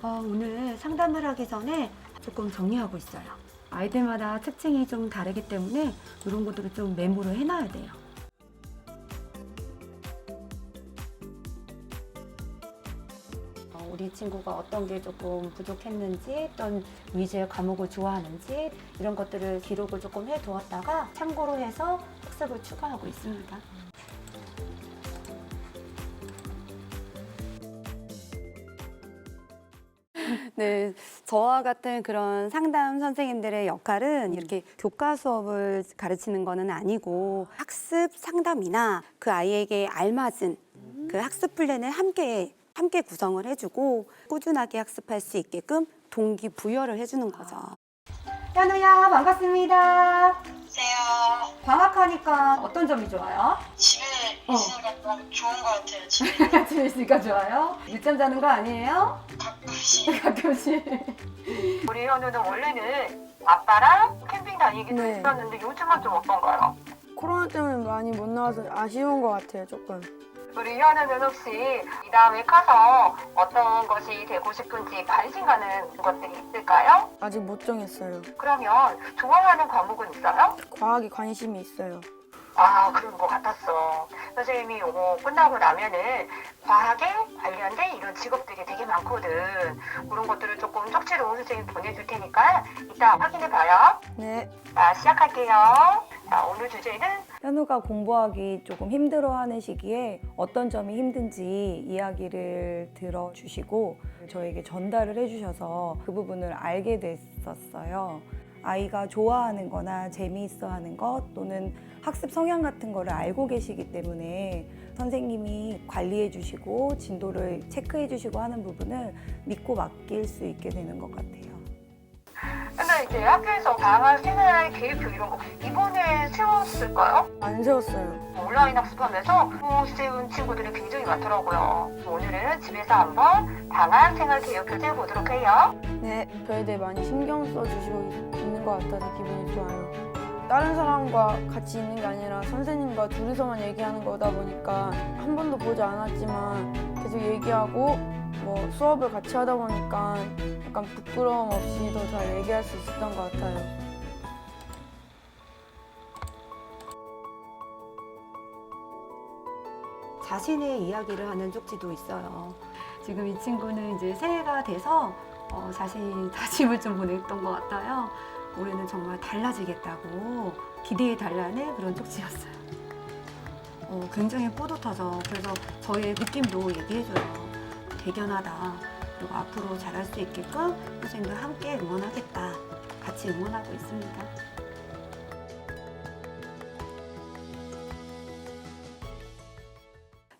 어, 오늘 상담을 하기 전에 조금 정리하고 있어요. 아이들마다 특징이 좀 다르기 때문에 이런 것들을 좀 메모를 해놔야 돼요. 어, 우리 친구가 어떤 게 조금 부족했는지, 어떤 위주의 과목을 좋아하는지 이런 것들을 기록을 조금 해두었다가 참고로 해서 학습을 추가하고 있습니다. 네, 저와 같은 그런 상담 선생님들의 역할은 이렇게 교과 수업을 가르치는 거는 아니고 학습 상담이나 그 아이에게 알맞은 그 학습 플랜을 함께 함께 구성을 해주고 꾸준하게 학습할 수 있게끔 동기 부여를 해주는 거죠. 현우야 반갑습니다. 안녕하세요. 방학하니까 어떤 점이 좋아요? 집에 어. 있으니까 너무 좋은 것 같아요. 집에 집에 있으니까 좋아요. 늦잠 자는 거 아니에요? 가끔씩. 우리 현우는 원래는 아빠랑 캠핑 다니기도 네. 했었는데 요즘은 좀 어떤가요? 코로나 때문에 많이 못 나와서 아쉬운 것 같아요, 조금. 우리 현우는 혹시 이 다음에 커서 어떤 것이 되고 싶은지 관심 가는 것들이 있을까요? 아직 못 정했어요. 그러면 좋아하는 과목은 있어요? 과학에 관심이 있어요. 아 그런 것 같았어. 선생님이 요거 끝나고 나면은 과학에 관련된 이런 직업들이 되게 많거든. 그런 것들을 조금 쪽지로 선생님 보내줄 테니까 이따 확인해 봐요. 네. 자 시작할게요. 자 오늘 주제는 현우가 공부하기 조금 힘들어하는 시기에 어떤 점이 힘든지 이야기를 들어주시고 저에게 전달을 해주셔서 그 부분을 알게 됐었어요. 아이가 좋아하는 거나 재미있어 하는 것 또는 학습 성향 같은 거를 알고 계시기 때문에 선생님이 관리해 주시고 진도를 체크해 주시고 하는 부분을 믿고 맡길 수 있게 되는 것 같아요. 근데 이제 학교에서 방학 생활 계획표 이런 거 이번에 세웠을까요? 안 세웠어요. 온라인 학습하면서 못 세운 친구들이 굉장히 많더라고요. 오늘은 집에서 한번 방학 생활 계획표 세워보도록 해요. 네. 저에 대해 많이 신경 써주시고 있는 것 같아서 기분이 좋아요. 다른 사람과 같이 있는 게 아니라 선생님과 둘이서만 얘기하는 거다 보니까 한 번도 보지 않았지만 계속 얘기하고 뭐 수업을 같이 하다 보니까 약간 부끄러움 없이 더 잘 얘기할 수 있었던 것 같아요. 자신의 이야기를 하는 쪽지도 있어요. 지금 이 친구는 이제 새해가 돼서 어, 자신이 다짐을 좀 보냈던 것 같아요. 올해는 정말 달라지겠다고 기대해 달라는 그런 쪽지였어요. 어, 굉장히 뿌듯하죠. 그래서 저의 느낌도 얘기해줘요. 대견하다. 그리고 앞으로 잘할 수 있게끔 선생님과 함께 응원하겠다. 같이 응원하고 있습니다.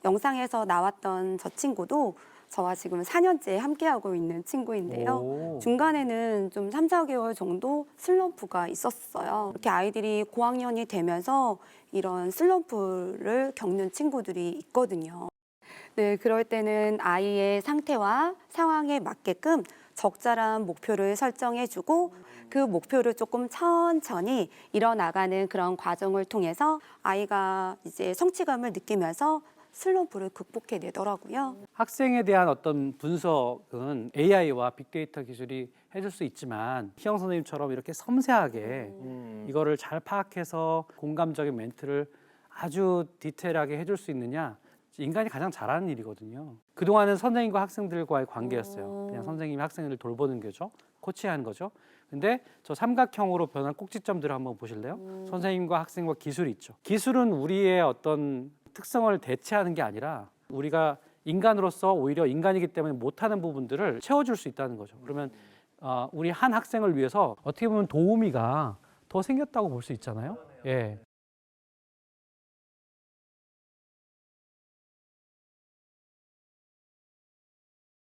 영상에서 나왔던 저 친구도 저와 지금 4년째 함께하고 있는 친구인데요. 오. 중간에는 좀 3, 4개월 정도 슬럼프가 있었어요. 이렇게 아이들이 고학년이 되면서 이런 슬럼프를 겪는 친구들이 있거든요. 네, 그럴 때는 아이의 상태와 상황에 맞게끔 적절한 목표를 설정해주고 그 목표를 조금 천천히 이뤄나가는 그런 과정을 통해서 아이가 이제 성취감을 느끼면서 슬럼프를 극복해 내더라고요. 학생에 대한 어떤 분석은 AI와 빅데이터 기술이 해줄 수 있지만 희영 선생님처럼 이렇게 섬세하게 이거를 잘 파악해서 공감적인 멘트를 아주 디테일하게 해줄 수 있느냐 인간이 가장 잘하는 일이거든요. 그동안은 선생님과 학생들과의 관계였어요. 그냥 선생님이 학생을 돌보는 거죠. 코치하는 거죠. 근데 저 삼각형으로 변한 꼭지점들을 한번 보실래요? 선생님과 학생과 기술이 있죠. 기술은 우리의 어떤 특성을 대체하는 게 아니라 우리가 인간으로서 오히려 인간이기 때문에 못하는 부분들을 채워줄 수 있다는 거죠. 그러면 어, 우리 한 학생을 위해서 어떻게 보면 도우미가 더 생겼다고 볼 수 있잖아요. 예.